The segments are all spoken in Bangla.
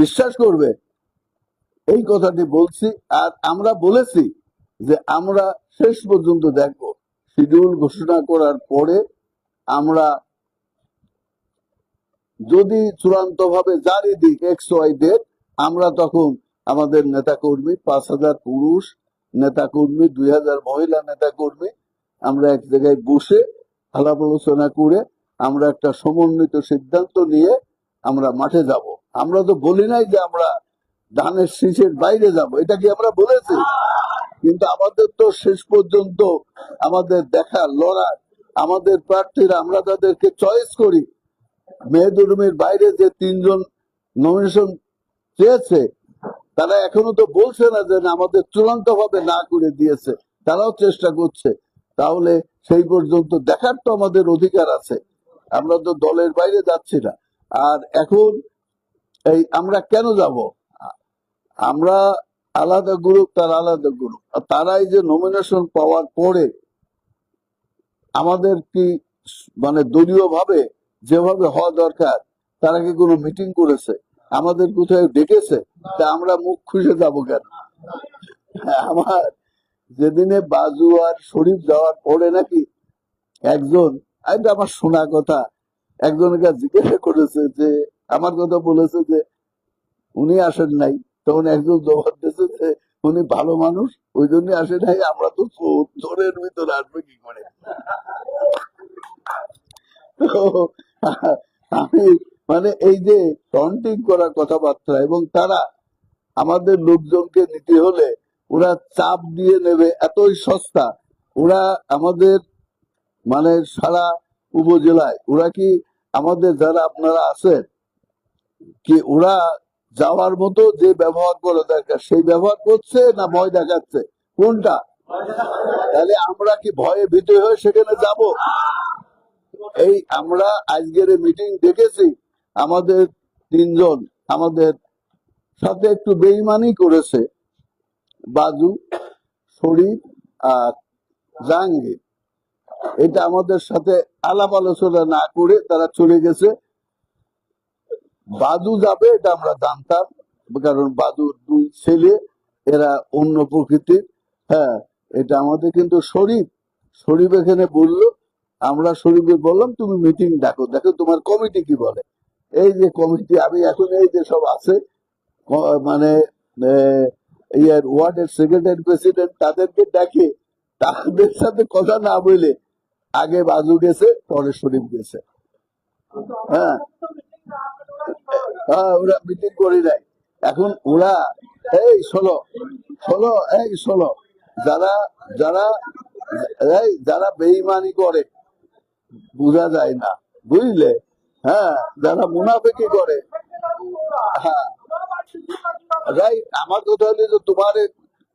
বিশ্বাস করবে। এই কথাটি বলছি আর আমরা বলেছি যে আমরা শেষ পর্যন্ত দেখব। শিডিউল ঘোষণা করার পরে আমরা যদি চূড়ান্ত ভাবে জারি দিক এক্স ওয়াই ডেট আমরা তখন আমাদের নেতা কর্মী পাঁচ হাজার পুরুষ নেতা কর্মী দুই হাজার মহিলা নেতা কর্মী আমরা এক জায়গায় বসে আলাপ আলোচনা করে আমরা একটা সমন্বিত সিদ্ধান্ত নিয়ে আমরা মাঠে যাব। আমরা তো বলি নাই যে আমরা ধানের শীষের বাইরে যাব, এটা কি আমরা বলেছি? কিন্তু আমাদের তো শেষ পর্যন্ত আমাদের দেখা, লড়াই, আমাদের প্রার্থীরা, আমরা তাদেরকে চয়েস করি। মেহেদুরুমের বাইরে যে তিনজন নমিনেশন চেয়েছে, তারা এখনও তো বলছে না যে আমাদের চূড়ান্ত ভাবে না করে দিয়েছে, তারাও চেষ্টা করছে। তাহলে সেই পর্যন্ত দেখার তো আমাদের অধিকার আছে, আমরা তো দলের বাইরে যাচ্ছি না। আর এখন এই আমরা কেন যাব? আমরা আলাদা গ্রুপ তার আলাদা গ্রুপ। আর তারাই যে নমিনেশন পাওয়ার পরে আমাদের কি মানে দলীয় ভাবে যেভাবে হওয়া দরকার তারা কি কোনো মিটিং করেছে? আমাদের কোথায় ডেকেছে? তা আমরা মুখ খুঁজে যাব কেন? হ্যাঁ, আমার যেদিনে বাজু আর শরীফ যাওয়ার পরে নাকি একজন আমার শোনা কথা একজনের কাছে জিজ্ঞাসা করেছে যে আমার কথা বলেছে যে উনি আসেন নাই তখন একজন জবাব দিয়েছে যে উনি ভালো মানুষ ওই জন্য আসে নাই আমরা তো চোর, চোরের ভিতরে আসবে কি করে? আমি মানে এই যে টন্টিং করা কথাবার্তা এবং তারা আমাদের লোকজনকে নিতে হলে ওরা চাপ দিয়ে নেবে এতই সস্তা। ওরা আমাদের মানে সারা উপজেলায় ওরা কি আমাদের যারা আপনারা আছেন কি ওরা যাওয়ার মতো যে ব্যবহার করা দরকার সেই ব্যবহার করছে না ভয় দেখাচ্ছে? কোনটা? তাহলে আমরা কি ভয়ে ভীত হয়ে সেখানে যাব? এই আমরা আজকের মিটিং দেখেছি, আমাদের তিনজন, আমাদের সাথে একটু বেইমানি করেছে বাজু, শরীফ আর জাহাঙ্গীর। এটা আমাদের সাথে আলাপ আলোচনা না করে তারা চলে গেছে। বাজু যাবে, এটা আমরা জানতাম। কারণ বাদুর দুই ছেলে, এরা অন্য প্রকৃতির। হ্যাঁ এটা আমাদের কিন্তু শরীফ। শরীফ এখানে বলল, আমরা শরীফে বললাম, তুমি মিটিং ডাকো। দেখো তোমার কমিটি কি বলে। এই যে কমিটি, আমি এখন এই যে সব আছে মানে ইয়ার ওয়ার্ডের সেক্রেটারি প্রেসিডেন্ট তাদেরকে ডাকে। তাদের সাথে কথা না বলে আগে বাজু গেছে, পরে শরীফ গেছে। হ্যাঁ। হ্যাঁ ওরা মিটিং এখন ওরা, এই, শোনো শোনো, এই, শোনো, যারা যারা, এই, যারা বেইমানি করে, বোঝা যায় না, বুঝলে? হ্যাঁ যারা করে হ্যাঁ। আমার কথা হলে যে তোমার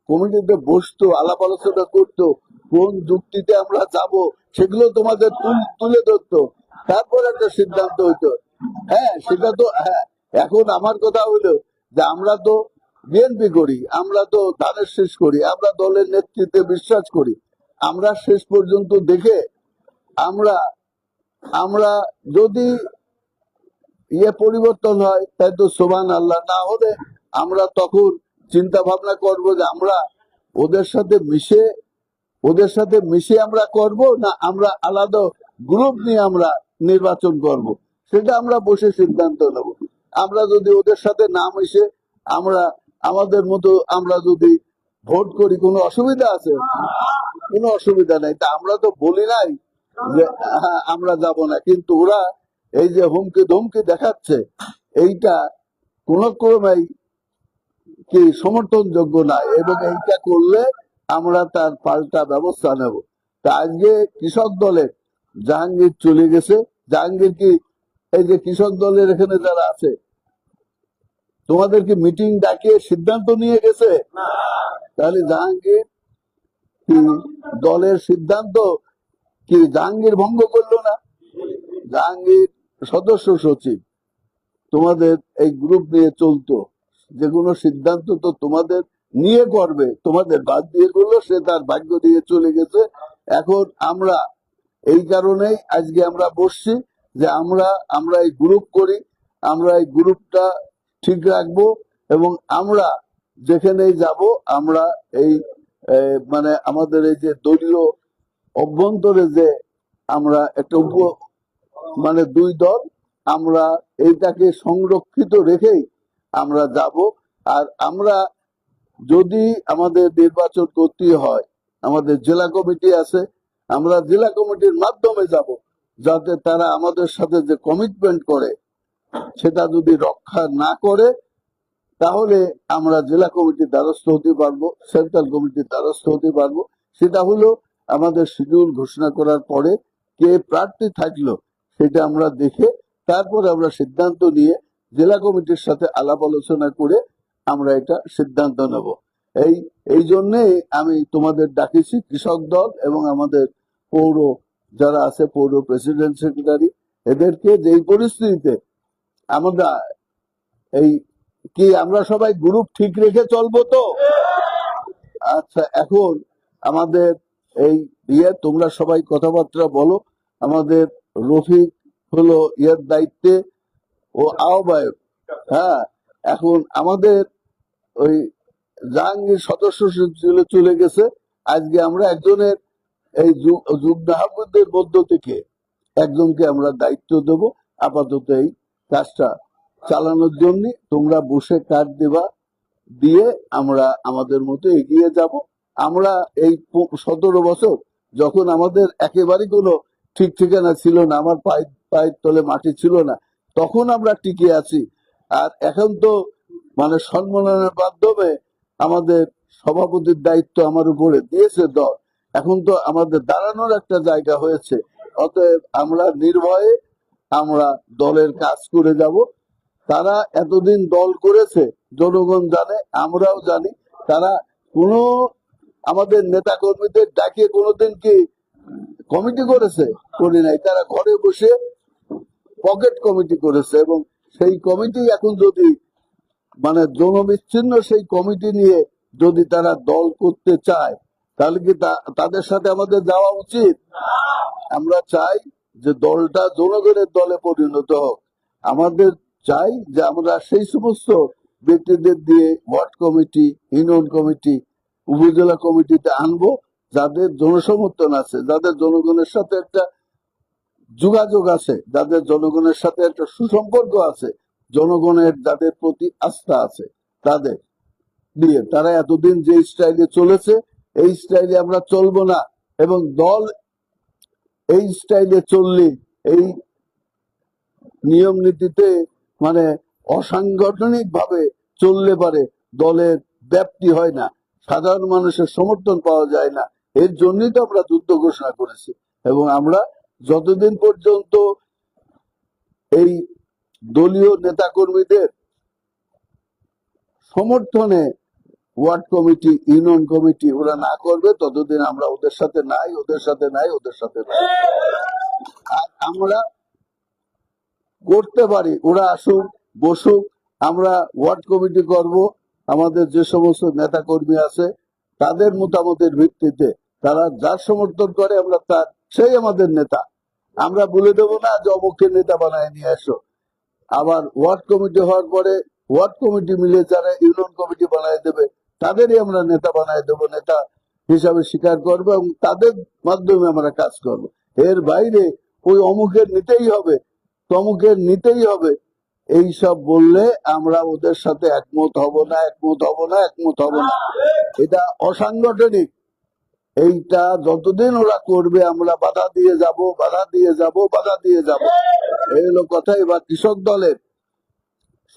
কমিটিতে বসতো, আলাপ আলোচনা করতো, কোন যুক্তিতে আমরা যাব, সেগুলো তোমাদের তুলে ধরতো। তারপর একটা সিদ্ধান্ত হইতো। হ্যাঁ সেটা তো হ্যাঁ এখন আমার কথা হইল যে আমরা তো বিএনপি করি, আমরা তো ধানের শেষ করি, আমরা দলের নেতৃত্বে বিশ্বাস করি। আমরা শেষ পর্যন্ত দেখে আমরা আমরা যদি ইয়ে পরিবর্তন হয়, তাই তো সোমান আল্লাহ, না হলে আমরা তখন চিন্তা ভাবনা করব যে আমরা ওদের সাথে মিশে, ওদের সাথে মিশে আমরা করব না আমরা আলাদা গ্রুপ নিয়ে আমরা নির্বাচন করব? সেটা আমরা বসে সিদ্ধান্ত নেব। আমরা যদি ওদের সাথে না মিশে আমরা আমাদের মতো আমরা যদি ভোট করি কোনো অসুবিধা আছে? কোনো অসুবিধা নেই। তা আমরা তো বলি নাই যে হ্যাঁ, আমরা যাব না। কিন্তু ওরা এই যে হুমকি ধমকি দেখাচ্ছে এইটা কোন ক্রমেই কি সমর্থনযোগ্য না এবং এইটা করলে আমরা তার পাল্টা ব্যবস্থা নেব। তা আজকে কৃষক দলের জাহাঙ্গীর চলে গেছে। জাহাঙ্গীর কি এই যে কৃষক দলের এখানে যারা আছে তোমাদের কি মিটিং ডাকিয়ে সিদ্ধান্ত নিয়ে গেছে? তাহলে জাহাঙ্গীর কি দলের সিদ্ধান্ত কি জাহাঙ্গীর ভঙ্গ করল না? জাহাঙ্গীর সদস্য সচিব তোমাদের এই গ্রুপ নিয়ে চলতো। যে কোনো সিদ্ধান্ত তো তোমাদের নিয়ে করবে তোমাদের বাদ দিয়ে করল সে তার ভাগ্য দিয়ে চলে গেছে। এখন আমরা এই কারণেই আজকে আমরা বসছি। যে আমরা আমরা এই গ্রুপ করি, আমরা এই গ্রুপটা ঠিক রাখব এবং আমরা যেখানেই যাব, আমরা এই মানে আমাদের এই যে দলীয় অভ্যন্তরে যে আমরা একটা উপ মানে দুই দল, আমরা এইটাকে সংরক্ষিত রেখেই আমরা যাব। আর আমরা যদি আমাদের নির্বাচন করতে হয়, আমাদের জেলা কমিটি আছে, আমরা জেলা কমিটির মাধ্যমে যাব। যাতে তারা আমাদের সাথে যে কমিটমেন্ট করে, সেটা যদি রক্ষা না করে, তাহলে আমরা জেলা কমিটির দ্বারস্থ হতে পারব, সেন্ট্রাল কমিটির দ্বারস্থ হতে পারব। সেটা হলো আমাদের শিডিউল ঘোষণা করার পরে কে প্রার্থী থাকল, সেটা আমরা দেখে তারপরে আমরা সিদ্ধান্ত নিয়ে জেলা কমিটির সাথে আলাপ আলোচনা করে আমরা এটা সিদ্ধান্ত নেব। এই এই জন্যেই আমি তোমাদের ডাকেছি কৃষক দল এবং আমাদের পৌর যারা আছে পৌর প্রেসিডেন্ট সেক্রেটারি, এদেরকে যেই পরিস্থিতিতে আমরা এই কি আমরা সবাই গ্রুপ ঠিক রেখে চলবো তো? আচ্ছা এখন আমাদের এই ইয়ে তোমরা সবাই কথাবার্তা বলো। আমাদের রফিক হলো ইয়ের দায়িত্বে, ও আহ্বায়ক। হ্যাঁ এখন আমাদের ওই জাহাঙ্গীর সদস্য চলে গেছে। আজকে আমরা একজনের এই আহ্বায়কদের মধ্য থেকে একজনকে আমরা দায়িত্ব দেব। আপাতত এই কাজটা চালানোর জন্য তোমরা বসে কার্ড দেবা দিয়ে আমরা আমাদের মতো এগিয়ে যাব। আমরা এই সতেরো বছর যখন আমাদের একেবারে কোনো ঠিক ঠিকানা ছিল না, আমার পায়ের পায়ের তলে মাটি ছিল না, তখন আমরা টিকে আছি। আর এখন তো মানে সম্মাননের মাধ্যমে আমাদের সভাপতির দায়িত্ব আমার উপরে দিয়েছে দল। এখন তো আমাদের দাঁড়ানোর একটা জায়গা হয়েছে। অতএব আমরা নির্ভয়ে আমরা দলের কাজ করে যাব। তারা এতদিন দল করেছে, জনগণ জানে, আমরাও জানি। তারা কোনো আমাদের নেতা কর্মীদের ডাকিয়ে কোনোদিন কি কমিটি করেছে? করি নাই। তারা ঘরে বসে পকেট কমিটি করেছে এবং সেই কমিটি এখন যদি মানে জনবিচ্ছিন্ন সেই কমিটি নিয়ে যদি তারা দল করতে চায় তাহলে কি তাদের সাথে আমাদের যাওয়া উচিত? আমরা চাই যে দলটা জনগণের দলে পরিণত হোক। আমাদের চাই যে আমরা সেই সমস্ত ব্যক্তিদের দিয়ে ওয়ার্ড কমিটি, ইউনিয়ন কমিটি, উপজেলা কমিটিতে আনব, যাদের জনসমর্থন আছে, যাদের জনগণের সাথে একটা যোগাযোগ আছে, যাদের জনগণের সাথে একটা সুসম্পর্ক আছে, জনগণের যাদের প্রতি আস্থা আছে, তাদের দিয়ে। তারা এতদিন যে স্টাইলে চলেছে এই স্টাইলে আমরা চলবো না এবং দল এই স্টাইলে চললে এই নিয়ম নীতিতে মানে অসাংগঠনিক ভাবে চললে পারে, দলের ব্যাপ্তি হয় না, সাধারণ মানুষের সমর্থন পাওয়া যায় না, এর জন্যই তো আমরা যুদ্ধ ঘোষণা করেছি এবং আমরা যতদিন পর্যন্ত এই দলীয় নেতাকর্মীদের সমর্থনে ওয়ার্ড কমিটি, ইউনিয়ন কমিটি ওরা না করবে, ততদিন আমরা ওদের সাথে নাই, ওদের সাথে নাই, ওদের সাথে নাই। আর আমরা করতে পারি, ওরা আসুক, বসুক, আমরা ওয়ার্ড কমিটি করব, আমাদের যে সমস্ত নেতা কর্মী আছে, তাদের মতামতের ভিত্তিতে, তারা যার সমর্থন করে, আমরা তার, সেই আমাদের নেতা। আমরা বলে দেব না যে অমুককে নেতা বানায় নিয়ে আসো আবার ওয়ার্ড কমিটি হওয়ার পরে, ওয়ার্ড কমিটি মিলে যারা ইউনিয়ন কমিটি বানায় দেবে তাদেরই আমরা নেতা বানায় দেব, নেতা হিসাবে স্বীকার করব এবং তাদের মাধ্যমে আমরা কাজ করব। এর বাইরে ওই অমুকের নিতেই হবে, তমুকের নিতেই হবে। এই সব বললে আমরা ওদের সাথে একমত হব না, একমত হব না, একমত হব না। এটা অসাংগঠনিক। এইটা যতদিন ওরা করবে, আমরা বাধা দিয়ে যাব, বাধা দিয়ে যাব, বাধা দিয়ে যাব। এই হলো কথা। এবার কৃষক দলের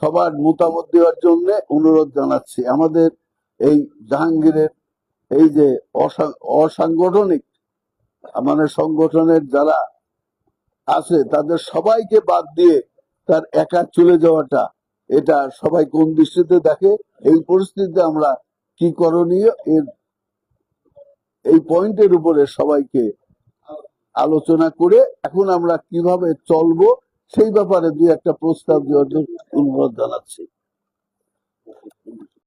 সবার মতামত দেওয়ার জন্য অনুরোধ জানাচ্ছি। আমাদের এই জাহাঙ্গীরের এই যে অসা- অসাংগঠনিক মানে সংগঠনের যারা আছে, তাদের সবাইকে বাদ দিয়ে তার একা চলে যাওয়াটা, এটা সবাই কোন দৃষ্টিতে দেখে, এই পরিস্থিতিতে আমরা কি করণীয়, এর, এই পয়েন্টের উপরে সবাইকে আলোচনা করে এখন আমরা কীভাবে চলবো, সেই ব্যাপারে দুই একটা প্রস্তাব দেওয়ার জন্য অনুরোধ জানাচ্ছি।